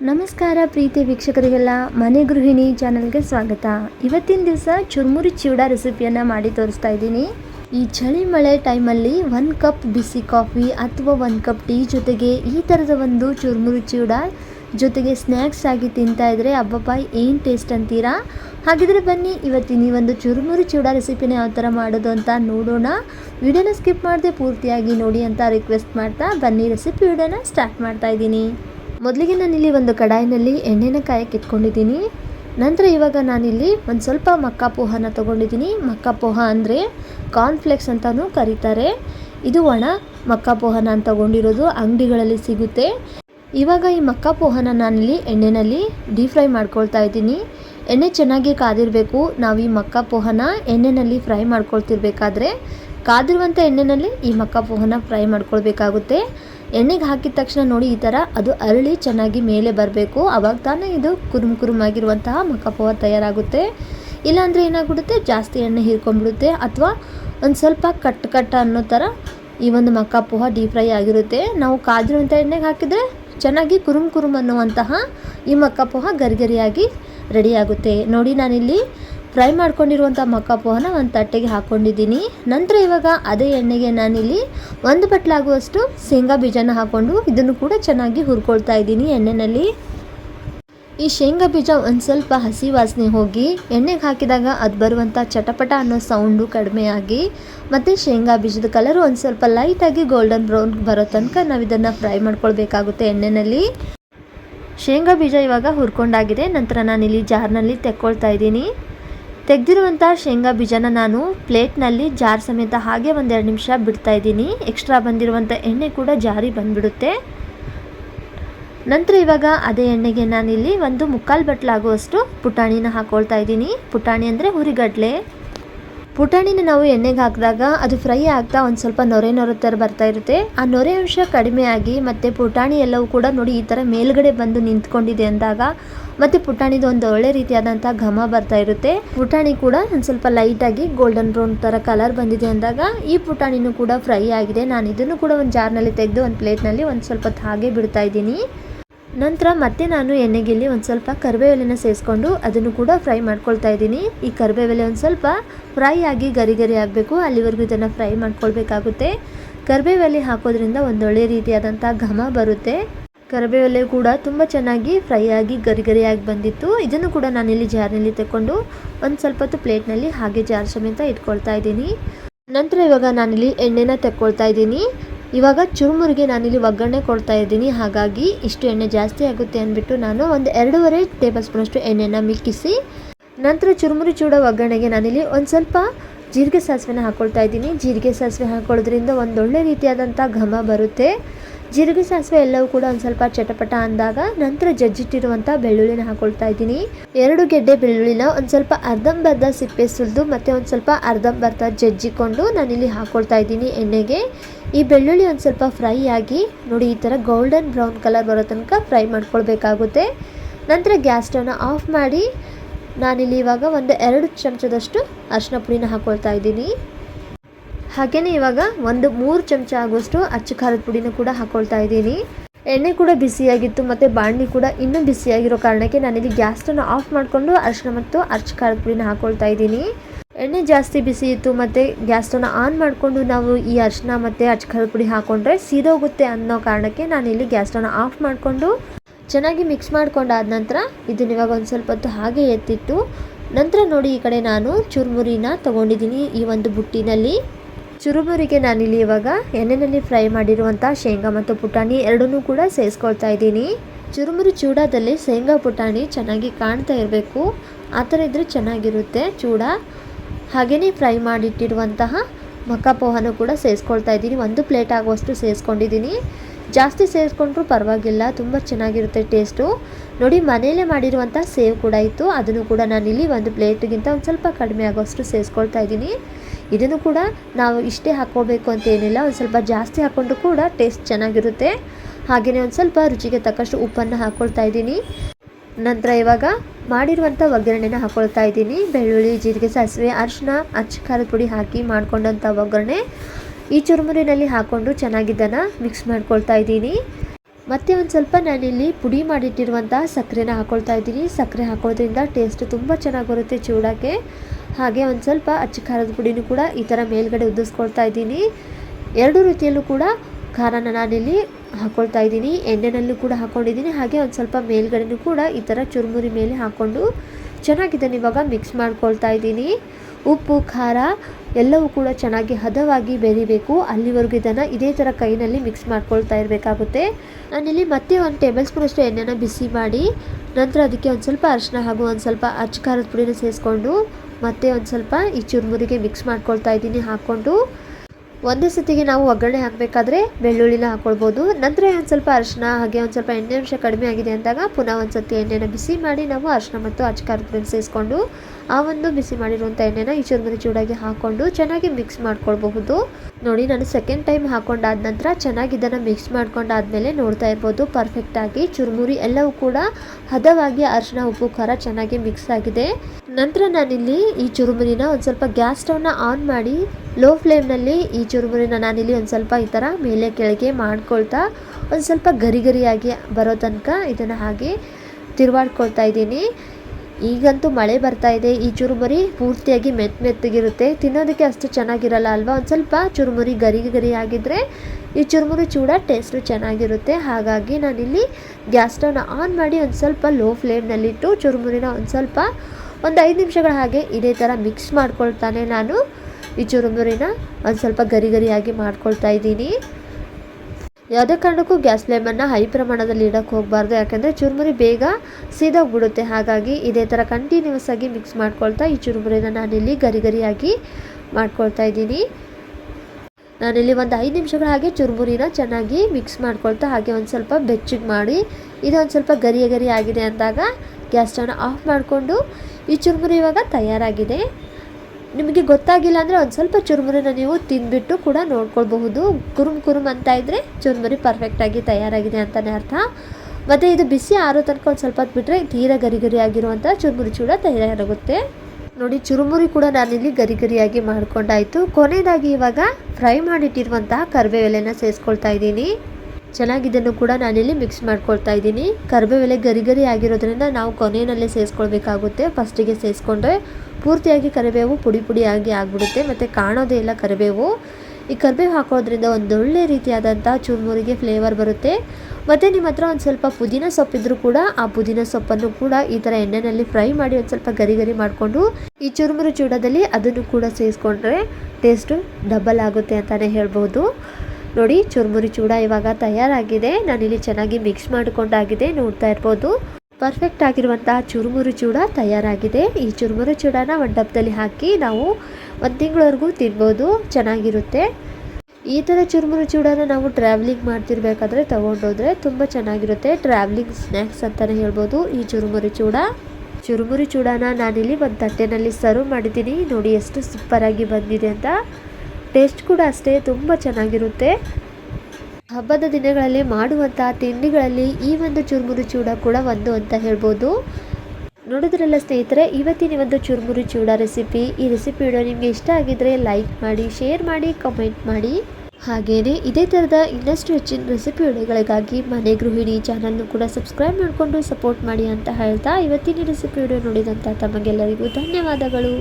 ನಮಸ್ಕಾರ ಪ್ರೀತಿ ವೀಕ್ಷಕರಿಗೆಲ್ಲ, ಮನೆ ಗೃಹಿಣಿ ಚಾನಲ್ಗೆ ಸ್ವಾಗತ. ಇವತ್ತಿನ ದಿವಸ ಚುರುಮುರಿ ಚಿವಡ ರೆಸಿಪಿಯನ್ನು ಮಾಡಿ ತೋರಿಸ್ತಾ ಇದ್ದೀನಿ. ಈ ಚಳಿ ಮಳೆ ಟೈಮಲ್ಲಿ ಒನ್ ಕಪ್ ಬಿಸಿ ಕಾಫಿ ಅಥವಾ ಒಂದು ಕಪ್ ಟೀ ಜೊತೆಗೆ ಈ ಥರದ ಒಂದು ಚುರುಮುರಿ ಚಿವಡ ಜೊತೆಗೆ ಸ್ನ್ಯಾಕ್ಸ್ ಆಗಿ ತಿಂತಾ ಇದ್ರೆ ಅಬ್ಬಬ್ಬ, ಏನು ಟೇಸ್ಟ್ ಅಂತೀರಾ? ಹಾಗಿದ್ರೆ ಬನ್ನಿ, ಇವತ್ತಿನ ಈ ಒಂದು ಚುರುಮುರಿ ಚಿವಡ ರೆಸಿಪಿನ ಯಾವ ಥರ ಮಾಡೋದು ಅಂತ ನೋಡೋಣ. ವಿಡಿಯೋನ ಸ್ಕಿಪ್ ಮಾಡದೆ ಪೂರ್ತಿಯಾಗಿ ನೋಡಿ ಅಂತ ರಿಕ್ವೆಸ್ಟ್ ಮಾಡ್ತಾ ಬನ್ನಿ, ರೆಸಿಪಿ ವಿಡಿಯೋನ ಸ್ಟಾರ್ಟ್ ಮಾಡ್ತಾ ಇದ್ದೀನಿ. ಮೊದಲಿಗೆ ನಾನಿಲ್ಲಿ ಒಂದು ಕಡಾಯಿನಲ್ಲಿ ಎಣ್ಣೆನ ಕಾಯಕ್ಕೆ ಇಟ್ಕೊಂಡಿದ್ದೀನಿ. ನಂತರ ಇವಾಗ ನಾನಿಲ್ಲಿ ಒಂದು ಸ್ವಲ್ಪ ಮಕ್ಕಾ ಪೋಹನ ತೊಗೊಂಡಿದ್ದೀನಿ. ಮಕ್ಕಾ ಪೋಹ ಅಂದರೆ ಕಾರ್ನ್ಫ್ಲೆಕ್ಸ್ ಅಂತಲೂ ಕರೀತಾರೆ. ಇದು ಒಣ ಮಕ್ಕಾ ಪೋಹ ನಾನು ತಗೊಂಡಿರೋದು, ಅಂಗಡಿಗಳಲ್ಲಿ ಸಿಗುತ್ತೆ. ಇವಾಗ ಈ ಮಕ್ಕಾ ಪೋಹನ ನಾನಿಲ್ಲಿ ಎಣ್ಣೆನಲ್ಲಿ ಡೀಪ್ ಫ್ರೈ ಮಾಡ್ಕೊಳ್ತಾ ಇದ್ದೀನಿ. ಎಣ್ಣೆ ಚೆನ್ನಾಗಿ ಕಾದಿರಬೇಕು. ನಾವು ಈ ಮಕ್ಕಾ ಪೋಹನ ಎಣ್ಣೆನಲ್ಲಿ ಫ್ರೈ ಮಾಡ್ಕೊಳ್ತಿರ್ಬೇಕಾದ್ರೆ ಕಾದಿರುವಂಥ ಎಣ್ಣೆನಲ್ಲಿ ಈ ಮಕ್ಕಾ ಪೋಹನ ಫ್ರೈ ಮಾಡ್ಕೊಳ್ಬೇಕಾಗುತ್ತೆ. ಎಣ್ಣೆಗೆ ಹಾಕಿದ ತಕ್ಷಣ ನೋಡಿ ಈ ಥರ ಅದು ಅರಳಿ ಚೆನ್ನಾಗಿ ಮೇಲೆ ಬರಬೇಕು. ಅವಾಗ ತಾನೇ ಇದು ಕುರುಮ್ ಕುರುಮಾಗಿರುವಂತಹ ಮಕ್ಕಾ ಪೋಹ ತಯಾರಾಗುತ್ತೆ. ಇಲ್ಲಾಂದರೆ ಏನಾಗ್ಬಿಡುತ್ತೆ? ಜಾಸ್ತಿ ಎಣ್ಣೆ ಹೀರ್ಕೊಂಡ್ಬಿಡುತ್ತೆ. ಅಥವಾ ಒಂದು ಸ್ವಲ್ಪ ಕಟ್ ಕಟ್ ಅನ್ನೋ ಥರ ಈ ಒಂದು ಮಕ್ಕಪೋಹ ಡೀಪ್ ಫ್ರೈ ಆಗಿರುತ್ತೆ. ನಾವು ಕಾದಿರುವಂಥ ಎಣ್ಣೆಗೆ ಹಾಕಿದರೆ ಚೆನ್ನಾಗಿ ಕುರುಮ್ ಕುರುಮ್ ಅನ್ನುವಂತಹ ಈ ಮಕ್ಕಪೋಹ ಗರಿಗರಿಯಾಗಿ ರೆಡಿಯಾಗುತ್ತೆ ನೋಡಿ ನಾನಿಲ್ಲಿ ಫ್ರೈ ಮಾಡ್ಕೊಂಡಿರುವಂಥ ಮಕ್ಕಾ ಪೋಹನ ಒಂದು ತಟ್ಟೆಗೆ ಹಾಕ್ಕೊಂಡಿದ್ದೀನಿ ನಂತರ ಇವಾಗ ಅದೇ ಎಣ್ಣೆಗೆ ನಾನಿಲ್ಲಿ ಒಂದು ಬಟ್ಲಾಗುವಷ್ಟು ಶೇಂಗಾ ಬೀಜನ ಹಾಕ್ಕೊಂಡು ಇದನ್ನು ಕೂಡ ಚೆನ್ನಾಗಿ ಹುರ್ಕೊಳ್ತಾ ಇದ್ದೀನಿ ಎಣ್ಣೆಯಲ್ಲಿ ಈ ಶೇಂಗಾ ಬೀಜ ಒಂದು ಸ್ವಲ್ಪ ಹಸಿ ವಾಸನೆ ಹೋಗಿ ಎಣ್ಣೆಗೆ ಹಾಕಿದಾಗ ಅದು ಬರುವಂಥ ಚಟಪಟ ಅನ್ನೋ ಸೌಂಡು ಕಡಿಮೆ ಆಗಿ ಮತ್ತು ಶೇಂಗಾ ಬೀಜದ ಕಲರು ಒಂದು ಸ್ವಲ್ಪ ಲೈಟಾಗಿ ಗೋಲ್ಡನ್ ಬ್ರೌನ್ ಬರೋ ತನಕ ನಾವು ಇದನ್ನು ಫ್ರೈ ಮಾಡ್ಕೊಳ್ಬೇಕಾಗುತ್ತೆ ಎಣ್ಣೆಯಲ್ಲಿ ಶೇಂಗಾ ಬೀಜ ಇವಾಗ ಹುರ್ಕೊಂಡಾಗಿದೆ. ನಂತರ ನಾನಿಲ್ಲಿ ಜಾರ್ನಲ್ಲಿ ತೆಕ್ಕೊಳ್ತಾ ಇದ್ದೀನಿ. ತೆಗೆದಿರುವಂಥ ಶೇಂಗಾ ಬೀಜನ ನಾನು ಪ್ಲೇಟ್ನಲ್ಲಿ ಜಾರ್ ಸಮೇತ ಹಾಗೆ ಒಂದೆರಡು ನಿಮಿಷ ಬಿಡ್ತಾ ಇದ್ದೀನಿ. ಎಕ್ಸ್ಟ್ರಾ ಬಂದಿರುವಂಥ ಎಣ್ಣೆ ಕೂಡ ಜಾರಿ ಬಂದುಬಿಡುತ್ತೆ. ನಂತರ ಇವಾಗ ಅದೇ ಎಣ್ಣೆಗೆ ನಾನಿಲ್ಲಿ ಒಂದು ಮುಕ್ಕಾಲು ಬಟ್ಲಾಗುವಷ್ಟು ಪುಟಾಣಿನ ಹಾಕ್ಕೊಳ್ತಾ ಇದ್ದೀನಿ. ಪುಟಾಣಿ ಅಂದರೆ ಹುರಿಗಡ್ಲೆ. ಪುಟಾಣಿನ ನಾವು ಎಣ್ಣೆಗೆ ಹಾಕಿದಾಗ ಅದು ಫ್ರೈ ಆಗ್ತಾ ಒಂದು ಸ್ವಲ್ಪ ನೊರೆ ನೊರೆ ಥರ ಬರ್ತಾ ಇರುತ್ತೆ. ಆ ನೊರೆ ಅಂಶ ಕಡಿಮೆ ಆಗಿ ಮತ್ತು ಪುಟಾಣಿ ಎಲ್ಲವೂ ಕೂಡ ನೋಡಿ ಈ ಥರ ಮೇಲ್ಗಡೆ ಬಂದು ನಿಂತ್ಕೊಂಡಿದೆ ಅಂದಾಗ ಮತ್ತು ಪುಟಾಣಿದು ಒಂದು ಒಳ್ಳೆ ರೀತಿಯಾದಂಥ ಘಮ ಬರ್ತಾ ಇರುತ್ತೆ. ಪುಟಾಣಿ ಕೂಡ ಒಂದು ಸ್ವಲ್ಪ ಲೈಟಾಗಿ ಗೋಲ್ಡನ್ ಬ್ರೌನ್ ಥರ ಕಲರ್ ಬಂದಿದೆ ಅಂದಾಗ ಈ ಪುಟಾಣಿನೂ ಕೂಡ ಫ್ರೈ ಆಗಿದೆ. ನಾನು ಇದನ್ನು ಕೂಡ ಒಂದು ಜಾರ್ನಲ್ಲಿ ತೆಗೆದು ಒಂದು ಪ್ಲೇಟ್ನಲ್ಲಿ ಒಂದು ಸ್ವಲ್ಪ ಹಾಗೆ ಬಿಡ್ತಾ ಇದ್ದೀನಿ. ನಂತರ ಮತ್ತೆ ನಾನು ಎಣ್ಣೆಗೆಲ್ಲಿ ಒಂದು ಸ್ವಲ್ಪ ಕರಿಬೇವೆಲೆನ ಸೇರಿಸ್ಕೊಂಡು ಅದನ್ನು ಕೂಡ ಫ್ರೈ ಮಾಡ್ಕೊಳ್ತಾ ಇದ್ದೀನಿ. ಈ ಕರಿಬೇವೆಲೆ ಒಂದು ಸ್ವಲ್ಪ ಫ್ರೈ ಆಗಿ ಗರಿ ಗರಿ ಆಗಬೇಕು. ಅಲ್ಲಿವರೆಗೂ ಇದನ್ನು ಫ್ರೈ ಮಾಡ್ಕೊಳ್ಬೇಕಾಗುತ್ತೆ. ಕರಿಬೇವೆಲೆ ಹಾಕೋದ್ರಿಂದ ಒಂದೊಳ್ಳೆ ರೀತಿಯಾದಂಥ ಘಮ ಬರುತ್ತೆ. ಕರಿಬೇವೆಲೆ ಕೂಡ ತುಂಬ ಚೆನ್ನಾಗಿ ಫ್ರೈ ಆಗಿ ಗರಿ ಗರಿಯಾಗಿ ಬಂದಿತ್ತು. ಇದನ್ನು ಕೂಡ ನಾನಿಲ್ಲಿ ಜಾರ್ನಲ್ಲಿ ತಗೊಂಡು ಒಂದು ಸ್ವಲ್ಪ ಹೊತ್ತು ಪ್ಲೇಟ್ನಲ್ಲಿ ಹಾಗೆ ಜಾರ್ ಸಮೇತ ಇಟ್ಕೊಳ್ತಾ ಇದ್ದೀನಿ. ನಂತರ ಇವಾಗ ನಾನಿಲ್ಲಿ ಎಣ್ಣೆನ ತೆಕ್ಕೊಳ್ತಾ ಇದ್ದೀನಿ. ಇವಾಗ ಚುರುಮುರಿಗೆ ನಾನಿಲ್ಲಿ ಒಗ್ಗರಣೆ ಕೊಡ್ತಾ ಇದ್ದೀನಿ. ಹಾಗಾಗಿ ಇಷ್ಟು ಎಣ್ಣೆ ಜಾಸ್ತಿ ಆಗುತ್ತೆ ಅಂದ್ಬಿಟ್ಟು ನಾನು ಒಂದು ಎರಡೂವರೆ ಟೇಬಲ್ ಸ್ಪೂನಷ್ಟು ಎಣ್ಣೆನ ಮಿಕ್ಕಿಸಿ, ನಂತರ ಚುರುಮುರಿ ಚೂಡ ಒಗ್ಗರಣೆಗೆ ನಾನಿಲ್ಲಿ ಒಂದು ಸ್ವಲ್ಪ ಜೀರಿಗೆ ಸಾಸಿವೆನ ಹಾಕ್ಕೊಳ್ತಾ ಇದ್ದೀನಿ. ಜೀರಿಗೆ ಸಾಸಿವೆ ಹಾಕ್ಕೊಳ್ಳೋದ್ರಿಂದ ಒಂದೊಳ್ಳೆ ರೀತಿಯಾದಂಥ ಘಮ ಬರುತ್ತೆ. ಜೀರಿಗೆ ಸಾಸಿವೆ ಎಲ್ಲವೂ ಕೂಡ ಒಂದು ಸ್ವಲ್ಪ ಚಟಪಟ ಅಂದಾಗ ನಂತರ ಜಜ್ಜಿಟ್ಟಿರುವಂಥ ಬೆಳ್ಳುಳ್ಳಿನ ಹಾಕೊಳ್ತಾ ಇದ್ದೀನಿ. ಎರಡು ಗೆಡ್ಡೆ ಬೆಳ್ಳುಳ್ಳಿನ ಒಂದು ಸ್ವಲ್ಪ ಅರ್ಧಂಬರ್ಧ ಸಿಪ್ಪೆ ಸುಲಿದು ಮತ್ತು ಒಂದು ಸ್ವಲ್ಪ ಅರ್ಧಂಬರ್ಧ ಜಜ್ಜಿಕೊಂಡು ನಾನಿಲ್ಲಿ ಹಾಕೊಳ್ತಾ ಇದ್ದೀನಿ ಎಣ್ಣೆಗೆ. ಈ ಬೆಳ್ಳುಳ್ಳಿ ಒಂದು ಸ್ವಲ್ಪ ಫ್ರೈ ಆಗಿ ನೋಡಿ ಈ ಥರ ಗೋಲ್ಡನ್ ಬ್ರೌನ್ ಕಲರ್ ಬರೋ ತನಕ ಫ್ರೈ ಮಾಡ್ಕೊಳ್ಬೇಕಾಗುತ್ತೆ. ನಂತರ ಗ್ಯಾಸ್ ಸ್ಟವ್ನ ಆಫ್ ಮಾಡಿ ನಾನಿಲ್ಲಿ ಇವಾಗ ಒಂದು ಎರಡು ಚಮಚದಷ್ಟು ಅರಿಶಿನ ಪುಡಿನ ಹಾಕ್ಕೊಳ್ತಾ ಇದ್ದೀನಿ. ಹಾಗೆಯೇ ಇವಾಗ ಒಂದು ಮೂರು ಚಮಚ ಆಗುವಷ್ಟು ಅಚ್ಚ ಖಾರದ ಪುಡಿನ ಕೂಡ ಹಾಕ್ಕೊಳ್ತಾ ಇದ್ದೀನಿ. ಎಣ್ಣೆ ಕೂಡ ಬಿಸಿಯಾಗಿತ್ತು ಮತ್ತು ಬಾಣಲಿ ಕೂಡ ಇನ್ನೂ ಬಿಸಿಯಾಗಿರೋ ಕಾರಣಕ್ಕೆ ನಾನಿಲ್ಲಿ ಗ್ಯಾಸ್ ಆಫ್ ಮಾಡಿಕೊಂಡು ಅರಿಶಿನ ಮತ್ತು ಅಚ್ಚ ಖಾರದ ಪುಡಿನ ಹಾಕ್ಕೊಳ್ತಾ ಇದ್ದೀನಿ. ಎಣ್ಣೆ ಜಾಸ್ತಿ ಬಿಸಿ ಇತ್ತು ಮತ್ತು ಗ್ಯಾಸ್ ಆನ್ ಮಾಡಿಕೊಂಡು ನಾವು ಈ ಅರಿಶಿನ ಮತ್ತು ಅಚ್ಚ ಖಾರದ ಪುಡಿ ಹಾಕ್ಕೊಂಡ್ರೆ ಸೀದೋಗುತ್ತೆ ಅನ್ನೋ ಕಾರಣಕ್ಕೆ ನಾನಿಲ್ಲಿ ಗ್ಯಾಸ್ ಆಫ್ ಮಾಡಿಕೊಂಡು ಚೆನ್ನಾಗಿ ಮಿಕ್ಸ್ ಮಾಡ್ಕೊಂಡಾದ ನಂತರ ಇದನ್ನ ಇವಾಗ ಒಂದು ಸ್ವಲ್ಪ ಹೊತ್ತು ಹಾಗೆ ಎತ್ತಿಟ್ಟು ನಂತರ ನೋಡಿ ಈ ಕಡೆ ನಾನು ಚುರುಮುರಿನ ತೊಗೊಂಡಿದ್ದೀನಿ ಈ ಒಂದು ಬುಟ್ಟಿನಲ್ಲಿ. ಚುರುಮುರಿಗೆ ನಾನಿಲ್ಲಿ ಇವಾಗ. ಎಣ್ಣೆಯಲ್ಲಿ ಫ್ರೈ ಮಾಡಿರುವಂಥ ಶೇಂಗಾ ಮತ್ತು ಪುಟಾಣಿ ಎರಡನ್ನೂ ಕೂಡ ಸೇರಿಸ್ಕೊಳ್ತಾ ಇದ್ದೀನಿ. ಚುರುಮುರಿ ಚೂಡಾದಲ್ಲಿ ಶೇಂಗಾ, ಪುಟಾಣಿ ಚೆನ್ನಾಗಿ ಕಾಣ್ತಾ ಇರಬೇಕು. ಆ ಥರ ಇದ್ದರೆ ಚೆನ್ನಾಗಿರುತ್ತೆ ಚೂಡ. ಹಾಗೆಯೇ ಫ್ರೈ ಮಾಡಿಟ್ಟಿರುವಂತಹ ಮಕ್ಕ ಪೋಹನೂ ಕೂಡ ಸೇರಿಸ್ಕೊಳ್ತಾ ಇದ್ದೀನಿ. ಒಂದು ಪ್ಲೇಟ್ ಆಗುವಷ್ಟು ಸೇರಿಸ್ಕೊಂಡಿದ್ದೀನಿ. ಜಾಸ್ತಿ ಸೇರಿಸ್ಕೊಂಡ್ರೂ ಪರವಾಗಿಲ್ಲ, ತುಂಬ ಚೆನ್ನಾಗಿರುತ್ತೆ ಟೇಸ್ಟು. ನೋಡಿ ಮನೆಯಲ್ಲೇ ಮಾಡಿರುವಂಥ ಸೇವ್ ಕೂಡ ಇತ್ತು ಅದನ್ನು ಕೂಡ ನಾನಿಲ್ಲಿ ಒಂದು ಪ್ಲೇಟ್ಗಿಂತ ಒಂದು ಸ್ವಲ್ಪ ಕಡಿಮೆ ಆಗೋಷ್ಟು ಸೇರಿಸ್ಕೊಳ್ತಾ ಇದ್ದೀನಿ. ಇದನ್ನು ಕೂಡ ನಾವು ಇಷ್ಟೇ ಹಾಕ್ಕೋಬೇಕು ಅಂತ ಏನಿಲ್ಲ. ಒಂದು ಸ್ವಲ್ಪ ಜಾಸ್ತಿ ಹಾಕ್ಕೊಂಡ್ರು ಕೂಡ ಟೇಸ್ಟ್ ಚೆನ್ನಾಗಿರುತ್ತೆ. ಹಾಗೆಯೇ ಒಂದು ಸ್ವಲ್ಪ ರುಚಿಗೆ ತಕ್ಕಷ್ಟು ಉಪ್ಪನ್ನು ಹಾಕ್ಕೊಳ್ತಾ ಇದ್ದೀನಿ. ನಂತರ ಇವಾಗ ಮಾಡಿರುವಂಥ ಒಗ್ಗರಣೆನ ಹಾಕ್ಕೊಳ್ತಾ ಇದ್ದೀನಿ. ಬೆಳ್ಳುಳ್ಳಿ, ಜೀರಿಗೆ, ಸಾಸಿವೆ ಅರಿಶಿನ ಅಚ್ಚ ಖಾರದ ಪುಡಿ ಹಾಕಿ ಮಾಡ್ಕೊಂಡಂಥ ಒಗ್ಗರಣೆ. ಈ ಚುರುಮುರಿನಲ್ಲಿ ಹಾಕ್ಕೊಂಡು ಚೆನ್ನಾಗಿದ್ದನ್ನು ಮಿಕ್ಸ್ ಮಾಡ್ಕೊಳ್ತಾ ಇದ್ದೀನಿ. ಮತ್ತೆ ಒಂದು ಸ್ವಲ್ಪ ನಾನಿಲ್ಲಿ ಪುಡಿ ಮಾಡಿಟ್ಟಿರುವಂಥ ಸಕ್ಕರೆನ ಹಾಕ್ಕೊಳ್ತಾ ಇದ್ದೀನಿ. ಸಕ್ಕರೆ ಹಾಕೋದ್ರಿಂದ ಟೇಸ್ಟ್ ತುಂಬ ಚೆನ್ನಾಗಿ ಬರುತ್ತೆ ಚೂಡಾಗೆ ಹಾಗೆ ಒಂದು ಸ್ವಲ್ಪ ಅಚ್ಚ ಖಾರದ ಪುಡಿನೂ ಕೂಡ ಈ ಥರ ಮೇಲ್ಗಡೆ ಉದ್ದಿಸ್ಕೊಳ್ತಾ ಇದ್ದೀನಿ. ಎರಡು ರೀತಿಯಲ್ಲೂ ಕೂಡ ಖಾರನ ನಾನಿಲ್ಲಿ ಹಾಕ್ಕೊಳ್ತಾ ಇದ್ದೀನಿ. ಎಣ್ಣೆನಲ್ಲೂ ಕೂಡ ಹಾಕ್ಕೊಂಡಿದ್ದೀನಿ ಹಾಗೆ ಒಂದು ಸ್ವಲ್ಪ ಮೇಲ್ಗಡೆನೂ ಕೂಡ ಈ ಥರ ಚುರುಮುರಿ ಮೇಲೆ ಹಾಕ್ಕೊಂಡು ಚೆನ್ನಾಗಿದೆ ಇವಾಗ ಮಿಕ್ಸ್ ಮಾಡ್ಕೊಳ್ತಾ ಇದ್ದೀನಿ. ಉಪ್ಪು, ಖಾರ ಎಲ್ಲವೂ ಕೂಡ ಚೆನ್ನಾಗಿ ಹದವಾಗಿ ಬೆರಿಬೇಕು. ಅಲ್ಲಿವರೆಗೂ ಇದನ್ನು ಇದೇ ಥರ ಕೈನಲ್ಲಿ ಮಿಕ್ಸ್ ಮಾಡ್ಕೊಳ್ತಾ ಇರಬೇಕಾಗುತ್ತೆ. ನಾನಿಲ್ಲಿ ಮತ್ತೆ ಒಂದು ಟೇಬಲ್ ಸ್ಪೂನಷ್ಟು ಎಣ್ಣೆನ ಬಿಸಿ ಮಾಡಿ ನಂತರ ಅದಕ್ಕೆ ಒಂದು ಸ್ವಲ್ಪ ಅರಿಶಿನ ಹಾಗೂ ಒಂದು ಸ್ವಲ್ಪ ಅಚ್ಚ ಖಾರದ ಪುಡಿನ ಸೇರಿಸ್ಕೊಂಡು ಮತ್ತೆ ಒಂದು ಸ್ವಲ್ಪ ಈ ಚುರುಮುರಿಗೆ ಮಿಕ್ಸ್ ಮಾಡ್ಕೊಳ್ತಾ ಇದ್ದೀನಿ, ಹಾಕ್ಕೊಂಡು. ಒಂದೇ ಸತಿಗೆ ನಾವು ಒಗ್ಗರಣೆ ಹಾಕಬೇಕಾದ್ರೆ ಬೆಳ್ಳುಳ್ಳಿನ ಹಾಕ್ಕೊಳ್ಬೋದು ನಂತರ ಒಂದು ಸ್ವಲ್ಪ ಅರಿಶಿನ ಹಾಗೆ ಒಂದು ಸ್ವಲ್ಪ ಎಣ್ಣೆ ಅಂಶ ಕಡಿಮೆ ಆಗಿದೆ ಅಂದಾಗ ಪುನಃ ಒಂದು ಸತಿ ಎಣ್ಣೆನ ಬಿಸಿ ಮಾಡಿ ನಾವು ಅರಿಶಿನ ಮತ್ತು ಅಚ್ಚಕಾರದ ಸೇರಿಸ್ಕೊಂಡು ಆ ಒಂದು ಬಿಸಿ ಮಾಡಿರುವಂಥ ಎಣ್ಣೆನ ಈ ಚುರುಮುರಿ ಚೂಡಾಗಿ ಹಾಕ್ಕೊಂಡು ಚೆನ್ನಾಗಿ ಮಿಕ್ಸ್ ಮಾಡ್ಕೊಳ್ಬಹುದು. ನೋಡಿ, ನಾನು ಸೆಕೆಂಡ್ ಟೈಮ್ ಹಾಕ್ಕೊಂಡಾದ ನಂತರ ಚೆನ್ನಾಗಿ ಇದನ್ನು ಮಿಕ್ಸ್ ಮಾಡ್ಕೊಂಡಾದ್ಮೇಲೆ ನೋಡ್ತಾ ಇರ್ಬೋದು ಪರ್ಫೆಕ್ಟಾಗಿ ಚುರುಮುರಿ ಎಲ್ಲವೂ ಕೂಡ ಹದವಾಗಿ ಅರಿಶಿನ ಉಪ್ಪು, ಖಾರ ಚೆನ್ನಾಗಿ ಮಿಕ್ಸ್ ಆಗಿದೆ. ನಂತರ ನಾನಿಲ್ಲಿ ಈ ಚುರುಮುರಿನ ಒಂದು ಸ್ವಲ್ಪ ಗ್ಯಾಸ್ ಸ್ಟವ್ನ ಆನ್ ಮಾಡಿ ಲೋ ಫ್ಲೇಮ್ನಲ್ಲಿ ಈ ಚುರುಮುರಿನ ನಾನಿಲ್ಲಿ ಒಂದು ಸ್ವಲ್ಪ ಈ ಥರ ಮೇಲೆ ಕೆಳಗೆ ಮಾಡ್ಕೊಳ್ತಾ, ಒಂದು ಸ್ವಲ್ಪ ಗರಿ ಗರಿಯಾಗಿ ಬರೋ ತನಕ ಇದನ್ನು ಹಾಗೆ ತಿರುವಾಡ್ಕೊಳ್ತಾ ಇದ್ದೀನಿ. ಈಗಂತೂ ಮಳೆ ಬರ್ತಾ ಇದೆ. ಈ ಚುರುಮುರಿ ಪೂರ್ತಿಯಾಗಿ ಮೆತ್ತ ಮೆತ್ತಗಿರುತ್ತೆ. ತಿನ್ನೋದಕ್ಕೆ ಅಷ್ಟು ಚೆನ್ನಾಗಿರಲ್ಲ ಅಲ್ವಾ? ಒಂದು ಸ್ವಲ್ಪ ಚುರುಮುರಿ ಗರಿ ಗರಿ ಆಗಿದ್ದರೆ ಈ ಚುರುಮುರಿ ಚೂಡ ಟೇಸ್ಟು ಚೆನ್ನಾಗಿರುತ್ತೆ. ಹಾಗಾಗಿ ನಾನಿಲ್ಲಿ ಗ್ಯಾಸ್ ಸ್ಟವ್ನ ಆನ್ ಮಾಡಿ ಒಂದು ಸ್ವಲ್ಪ ಲೋ ಫ್ಲೇಮ್ನಲ್ಲಿಟ್ಟು ಚುರುಮುರಿನ ಒಂದು ಸ್ವಲ್ಪ ಒಂದು ಐದು ನಿಮಿಷಗಳ ಹಾಗೆ ಇದೇ ಥರ ಮಿಕ್ಸ್ ಮಾಡ್ಕೊಳ್ತಾನೆ ನಾನು. ಈ ಚುರುಮುರಿನ ಒಂದು ಸ್ವಲ್ಪ ಗರಿ ಗರಿಯಾಗಿ ಮಾಡ್ಕೊಳ್ತಾ ಇದ್ದೀನಿ. ಯಾವುದೇ ಕಾರಣಕ್ಕೂ ಗ್ಯಾಸ್ ಫ್ಲೇಮನ್ನು ಹೈ ಪ್ರಮಾಣದಲ್ಲಿ ಇಡೋಕ್ಕೆ ಹೋಗಬಾರ್ದು. ಯಾಕಂದರೆ ಚುರುಮುರಿ ಬೇಗ ಸೀದೋಗ್ಬಿಡುತ್ತೆ. ಹಾಗಾಗಿ ಇದೇ ಥರ ಕಂಟಿನ್ಯೂಸ್ ಆಗಿ ಮಿಕ್ಸ್ ಮಾಡ್ಕೊಳ್ತಾ ಈ ಚುರುಮುರಿನ ನಾನಿಲ್ಲಿ ಗರಿ ಗರಿಯಾಗಿ ಮಾಡ್ಕೊಳ್ತಾ ಇದ್ದೀನಿ. ನಾನಿಲ್ಲಿ ಒಂದು ಐದು ನಿಮಿಷಗಳ ಹಾಗೆ ಚುರುಮುರಿನ ಚೆನ್ನಾಗಿ ಮಿಕ್ಸ್ ಮಾಡ್ಕೊಳ್ತಾ ಹಾಗೆ ಒಂದು ಸ್ವಲ್ಪ ಬೆಚ್ಚಗೆ ಮಾಡಿ, ಇದು ಒಂದು ಸ್ವಲ್ಪ ಗರಿಯ ಗರಿ ಆಗಿದೆ ಅಂದಾಗ ಗ್ಯಾಸ್ ಸ್ಟವ್ನ ಆಫ್ ಮಾಡಿಕೊಂಡು ಈ ಚುರುಮುರಿ ಇವಾಗ ತಯಾರಾಗಿದೆ. ನಿಮಗೆ ಗೊತ್ತಾಗಿಲ್ಲ ಅಂದರೆ ಒಂದು ಸ್ವಲ್ಪ ಚುರುಮುರಿನ ನೀವು ತಿಂದ್ಬಿಟ್ಟು ಕೂಡ ನೋಡ್ಕೊಳ್ಬಹುದು. ಕುರುಮ್ ಕುರುಮ್ ಅಂತ ಇದ್ದರೆ ಚುರುಮುರಿ ಪರ್ಫೆಕ್ಟಾಗಿ ತಯಾರಾಗಿದೆ ಅಂತಲೇ ಅರ್ಥ. ಮತ್ತು ಇದು ಬಿಸಿ ಆರೋ ತನಕ ಒಂದು ಸ್ವಲ್ಪ ಹೊತ್ತು ಬಿಟ್ಟರೆ ತೀರಾ ಗರಿ ಗರಿ ಆಗಿರುವಂಥ ಚುರುಮುರಿ ಚೂಡ ತಯಾರಾಗುತ್ತೆ. ನೋಡಿ ಚುರುಮುರಿ ಕೂಡ ನಾನಿಲ್ಲಿ ಗರಿ ಗರಿಯಾಗಿ ಮಾಡ್ಕೊಂಡಾಯಿತು. ಕೊನೆಯದಾಗಿ ಇವಾಗ ಫ್ರೈ ಮಾಡಿಟ್ಟಿರುವಂತಹ ಕರಿಬೇವೆಲೆನ ಸೇರಿಸ್ಕೊಳ್ತಾ ಇದ್ದೀನಿ. ಚೆನ್ನಾಗಿದ್ದನ್ನು ಕೂಡ ನಾನಿಲ್ಲಿ ಮಿಕ್ಸ್ ಮಾಡ್ಕೊಳ್ತಾ ಇದ್ದೀನಿ. ಕರಿಬೇವೆಲೆ ಗರಿ ಗರಿ ಆಗಿರೋದ್ರಿಂದ ನಾವು ಕೊನೆಯಲ್ಲೇ ಸೇರಿಸ್ಕೊಳ್ಬೇಕಾಗುತ್ತೆ ಫಸ್ಟಿಗೆ ಸೇರಿಸ್ಕೊಂಡ್ರೆ ಪೂರ್ತಿಯಾಗಿ ಕರಿಬೇವು ಪುಡಿ ಪುಡಿಯಾಗಿ ಆಗಿಬಿಡುತ್ತೆ. ಮತ್ತು ಕಾಣೋದೇ ಇಲ್ಲ ಕರಿಬೇವು. ಈ ಕರಿಬೇವು ಹಾಕೋದ್ರಿಂದ ಒಂದೊಳ್ಳೆ ರೀತಿಯಾದಂಥ ಚುರುಮುರಿಗೆ ಫ್ಲೇವರ್ ಬರುತ್ತೆ. ಮತ್ತು ನಿಮ್ಮ ಹತ್ರ ಒಂದು ಸ್ವಲ್ಪ ಪುದೀನ ಸೊಪ್ಪಿದ್ರೂ ಕೂಡ ಆ ಪುದೀನ ಸೊಪ್ಪನ್ನು ಕೂಡ ಈ ಥರ ಎಣ್ಣೆಯಲ್ಲಿ ಫ್ರೈ ಮಾಡಿ ಒಂದು ಸ್ವಲ್ಪ ಗರಿ ಗರಿ ಮಾಡಿಕೊಂಡು ಈ ಚುರುಮುರು ಚೂಡದಲ್ಲಿ ಅದನ್ನು ಕೂಡ ಸೇರಿಸ್ಕೊಂಡ್ರೆ ಟೇಸ್ಟು ಡಬಲ್ ಆಗುತ್ತೆ ಅಂತಲೇ ಹೇಳ್ಬೋದು. ನೋಡಿ, ಚುರುಮುರಿ ಚೂಡ ಇವಾಗ ತಯಾರಾಗಿದೆ. ನಾನಿಲ್ಲಿ ಚೆನ್ನಾಗಿ ಮಿಕ್ಸ್ ಮಾಡಿಕೊಂಡಾಗಿದೆ, ನೋಡ್ತಾ ಇರ್ಬೋದು. ಪರ್ಫೆಕ್ಟ್ ಆಗಿರುವಂತಹ ಚುರುಮುರು ಚೂಡ ತಯಾರಾಗಿದೆ. ಈ ಚುರುಮುರು ಚೂಡನ ಒಂದು ಹಾಕಿ ನಾವು ಒಂದು ತಿಂಗಳವರೆಗೂ ತಿನ್ಬೋದು, ಚೆನ್ನಾಗಿರುತ್ತೆ. ಈ ಥರ ಚುರುಮುರು ಚೂಡನ ನಾವು ಟ್ರಾವೆಲಿಂಗ್ ಮಾಡ್ತಿರ್ಬೇಕಾದ್ರೆ ತೊಗೊಂಡೋದ್ರೆ ತುಂಬ ಚೆನ್ನಾಗಿರುತ್ತೆ. ಟ್ರಾವೆಲಿಂಗ್ ಸ್ನ್ಯಾಕ್ಸ್ ಅಂತಲೇ ಹೇಳ್ಬೋದು ಈ ಚುರುಮುರಿ ಚೂಡ. ಚುರುಮುರಿ ಚೂಡನ ನಾನಿಲ್ಲಿ ಒಂದು ತಟ್ಟೆನಲ್ಲಿ ಸರ್ವ್ ಮಾಡಿದ್ದೀನಿ. ನೋಡಿ, ಎಷ್ಟು ಸೂಪರಾಗಿ ಬಂದಿದೆ ಅಂತ. ಟೇಸ್ಟ್ ಕೂಡ ಅಷ್ಟೇ, ತುಂಬ ಚೆನ್ನಾಗಿರುತ್ತೆ. ಹಬ್ಬದ ದಿನಗಳಲ್ಲಿ ಮಾಡುವಂಥ ತಿಂಡಿಗಳಲ್ಲಿ ಈ ಒಂದು ಚುರುಮುರು ಚೂಡ ಕೂಡ ಒಂದು ಅಂತ ಹೇಳ್ಬೋದು. ನೋಡಿದ್ರಲ್ಲ ಸ್ನೇಹಿತರೆ, ಇವತ್ತಿನ ಒಂದು ಚುರುಮುರು ಚೂಡ ರೆಸಿಪಿ, ಈ ರೆಸಿಪಿ ವಿಡಿಯೋ ನಿಮಗೆ ಇಷ್ಟ ಆಗಿದ್ರೆ ಲೈಕ್ ಮಾಡಿ, ಶೇರ್ ಮಾಡಿ, ಕಮೆಂಟ್ ಮಾಡಿ. ಹಾಗೆಯೇ ಇದೇ ಥರದ ಇನ್ನಷ್ಟು ಹೆಚ್ಚಿನ ರೆಸಿಪಿ ವಿಡಿಯೋಗಳಿಗಾಗಿ ಮನೆ ಗೃಹಿಣಿ ಚಾನಲ್ನು ಕೂಡ ಸಬ್ಸ್ಕ್ರೈಬ್ ಮಾಡಿಕೊಂಡು ಸಪೋರ್ಟ್ ಮಾಡಿ ಅಂತ ಹೇಳ್ತಾ ಇವತ್ತಿನ ರೆಸಿಪಿ ವಿಡಿಯೋ ನೋಡಿದಂಥ ತಮಗೆಲ್ಲರಿಗೂ ಧನ್ಯವಾದಗಳು.